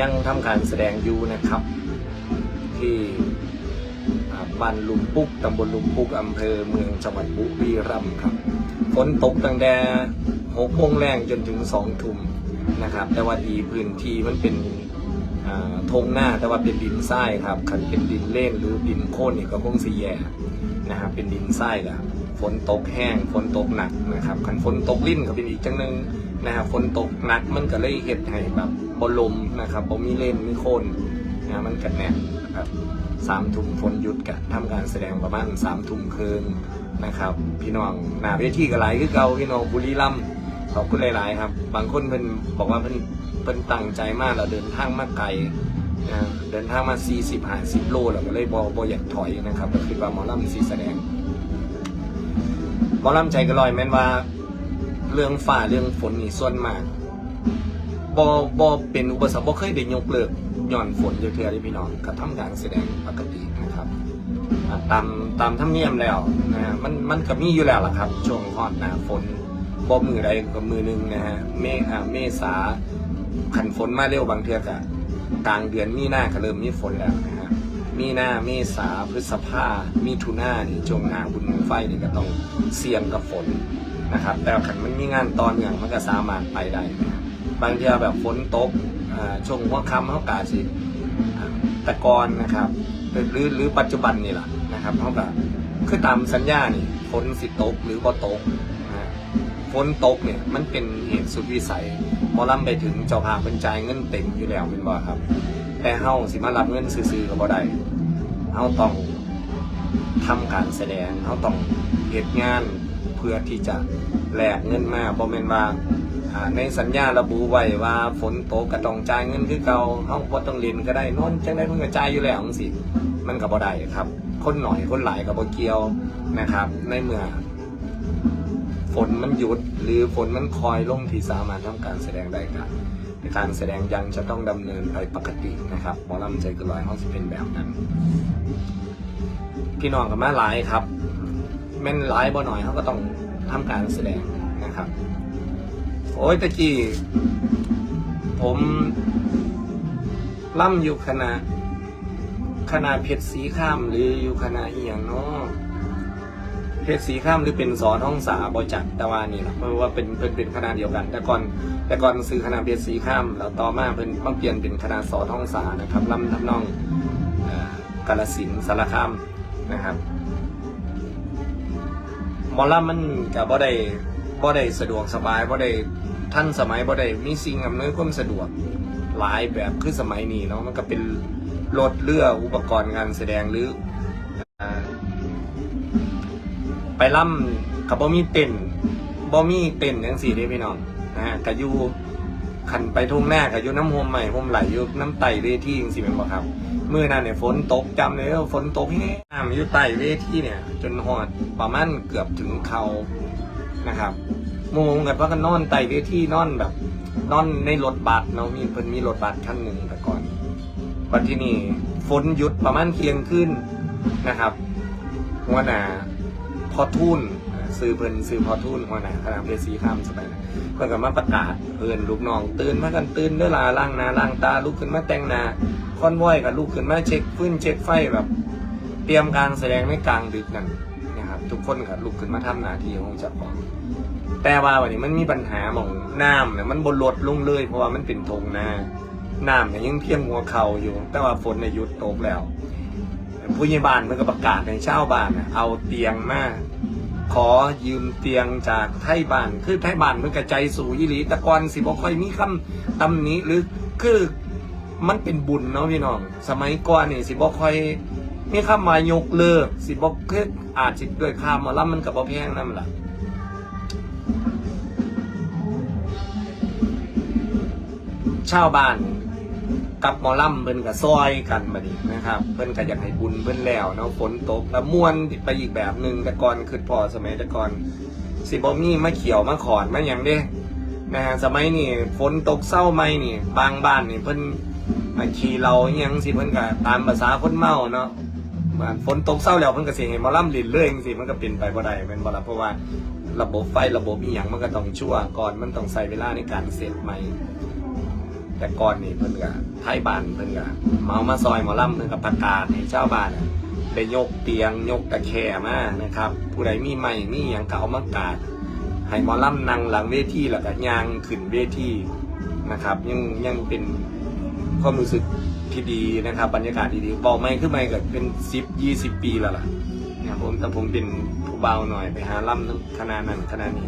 ยังทำการแสดงอยู่นะครับ ที่บ้านลุมปุกตำบลลุมปุกอำเภอเมืองจังหวัดบุรีรัมย์ครับฝนตกตั้งแต่หกโมงแรงจนถึงสองทุ่มนะครับ แต่ว่าดีพื้นที่มันเป็นทงหน้าแต่ว่าเป็นดินทรายครับคันเป็นดินเล่นหรือดินโค่นนี่ก็คงสีแย่นะครับเป็นดินทรายครับ ฝนตกแห้งฝนตกหนักนะครับคันฝนตกลิ่นก็เป็นอีกจังหนึ่งนะครับฝนตกหนักมันก็เลยเห็ดให้แบบบอลมนะครับบ่มีเล่นมีโคนนะมันกัแน่นะครับสามทุ่มฝนหยุดกะทำการแสดงประมาณสามทุ่มคืนนะครับ พี่น้องหนาเวทีก็หลายคือเก่าพี่น้องบุรีรัมย์ขอบคุณหลาย ๆ ครับ บางคนเพิ่นบอกว่าเพิ่นเพิ่นตั้งใจมากเราเดินทางมาไกลนะเดินทางมา 40 50 โลแล้วก็เลยบอบอยากถอยนะครับ ก็คือว่าหมอลำสีแสดง มอลำใจก็ลอยแม่นว่า เรื่องฝ่าเรื่องฝนนี่ส่วนมากบอบอเป็นอุปสรรคบอเคยได้ยกเลิกย้อนฝนเทือๆที่พี่น้องกระทำการแสดงปกตินะครับตามตามธรรมเนียมแล้วนะฮะมันมันก็มีอยู่แล้วล่ะครับ ช่วงฮอดหนาฝนบอมือใดก็มือหนึงนะฮะเมอ่าเมษาขันฝนมาเร็วบางเทือกะกลางเดือนมีหน้าก็เริ่มมีฝนแล้วนะฮะ มีหน้าเมษาพฤษภามีถุนานี่ช่วงหน้าบุญไฟนี่ก็ต้องเสี่ยงกับฝนนะครับ แต่ขันมันมีงานตอนอย่างมันก็สามารถไปได้ บางทีแบบฝนตกช่วงหัวค่ำเขากาสิแตะกอนนะครับหรือหรือปัจจุบันนี่แหละนะครับเขาก็คือตามสัญญานี่ฝนสิตกหรือบ่ตกนะฮะฝนตกเนี่ยมันเป็นเหตุสุดวิสัยหมอลำไปถึงเจ้าภาพเป็นจ่ายเงินเต็มอยู่แล้วเป็นบ่ครับ แต่เฮาสิมารับเงินซื้อๆก็บ่ได้เฮาต้องทำการแสดงเฮาต้องเหตุงานเพื่อที่จะแลกเงินมาบ่แม่นว่าในสัญญาระบุไว้ว่าฝนตกก็ต้องจ่ายเงินคือเก่าเฮาบ่ต้องเรียนก็ได้นอนจังได้เพิ่นก็จ่ายอยู่แล้วจังซี่มันก็บ่ได้ครับ คนหน่อยคนหลายก็บ่เกี่ยวนะครับ ในเมื่อฝนมันหยุดหรือฝนมันคอยลงที่สามารถทำการแสดงได้ครับ การแสดงยังจะต้องดำเนินไปปกตินะครับหมอลำใจเก็ลอยเฮาสิเป็นแบบนั้น พี่น้องก็มาหลายครับ แม่นหลายบ่หน่อยเขาก็ต้องทำการแสดงนะครับ โอ้ยตะกี้ผมล่ำอยู่คณะคณะเพชรสีข้ามหรืออยู่คณะเอียงเนาะ เพชรสีข้ามหรือเป็นสอท้องสาบอจักต่ว่านี่แหละเพราะว่าเป็นเป็นเป็นคณะเดียวกัน แต่ก่อนแต่ก่อนซื้อคณะเพชรสีข้ามแล้วต่อมาเป็นมาเปลี่ยนเป็นคณะสอท้องสานะครับลำทำนองกาลสินสารคามนะครับมอลำมันก็บ่ได้บ่ได้สะดวกสบายบ่ได้ท่านสมัยบ่ได้มีสิ่งอำนวยความสะดวกหลายแบบคือสมัยนี้เนาะมันก็เป็นรถเรืออุปกรณ์การแสดงหรือ ไปล่ำกับบ่มีเต็นบ่มีเต็นท์จังซี่เด้พี่น้องนะฮะก็อยู่ขันไปทุ่งหน้าก็อยู่น้ำโฮมใหม่โฮมไหลยูน้ำไต่เวทีจังซี่แม่นบ่ครับมื่อนั้นเนี่ยฝนตกจำเลยว่าฝนตกแห้งน้ำยู่ใต้เวทีเนี่ย จนหอดประมาณเกือบถึงเขานะครับโมงกันว่ากันนอนใต้เวทีนอนแบบ นอนในรถบัสเนาะมีเพิ่นมีรถบัสคันหนึ่งแต่ก่อนวันที่นี่ฝนหยุดประมาณเที่ยงขึ้นนะครับหัวหน้า พอทุนซื้อเพิ่นซื้อพอทุนหัวหน้าคณะเพชรสีข้ามสบายนะเพิ่นก็มาประกาศเอินลูกน้อง ตื่นมากันตื่นเด้อลาล้างนาล้างตาลุกขึ้นมาแต่งนาคอนวอยกับลุกขึ้นมาเช็คฟื้นเช็คไฟแบบเตรียมการแสดงในกลางดึกนั่นนะครับทุกคนก็ลุกขึ้นมาทำหน้าที่ของเจ้าของแต่ว่าวันนี้มันมีปัญหาหมองน้ำเนี่ยมันบนลดลงเลย เพราะว่ามันเป็นทงนาน้ำเนี่ยยังเพียงหัวเข่าอยู่ แต่ว่าฝนเนี่ยหยุดตกแล้ว ผู้ใหญ่บ้านมันก็ประกาศในเชาบ้านน่ะเอาเตียงมาขอยืมเตียงจากไทยบ้าน คือไทยบ้านมันกระใจสู่ยี่หลีตะกอนสิบ่ค่อยมีคำตำหนี้หรือคือมันเป็นบุญเนาะพี่น้อง สมัยก่อนนี่สิบ่ค่อยมีคำมายกเลิก สิบ่คืออาจสิด้วยค่ามาล่ำมันกับบ่แพงนั่นแหละชาวบ้าน กับหมอลำเพิ่นก็ซอยกันมาดินะครับ เพิ่นก็อยากให้บุญเพิ่นแล้วเนาะฝนตกแล้วม่วนไปอีกแบบหนึ่งแต่ก่อนคือพอสมัยแต่ก่อนสิบ่มีมาเขียวมาขอนมาหยังเด้นะฮะสมัยนี้ฝนตกเศร้าไหมนี่บางบ้านนี่เพิ่นมาขี่เราอิหยังสิเพิ่นก็ตามภาษาคนเมาเนาะบ้านฝนตกเศร้าแล้วเพิ่นก็สิให้หมอลำลินเรื่อยจังซี่มันก็เป็นไปบ่ได้แม่นบ่ล่ะเพราะว่าระบบไฟระบบอีหยังมันก็ต้องชั่วก่อนมันต้องใช้เวลาในการเสร็จใหม่ แต่ก่อนนี่เพิ่นก็ไทยบ้านเพิ่นก็เมามาซอยหมอลำเพิ่นก็ประกาศให้ชาวบ้านได้ยกเตียงยกตะแคร่มานะครับ ผู้ใดมีไม้มีหยังก็เอามากาดให้หมอลำนั่งหลังเวทีแล้วก็ย่างขึ้นเวทีนะครับยังยังเป็นความรู้สึกที่ดีนะครับ บรรยากาศดีๆบอกไม่ขึ้นไม่ก็เป็นสิบยี่สิบปีแล้วล่ะเนี่ยผมแต่ผมเป็นผู้เบาหน่อยไปหาล่ำคณะนั้นคณะนี้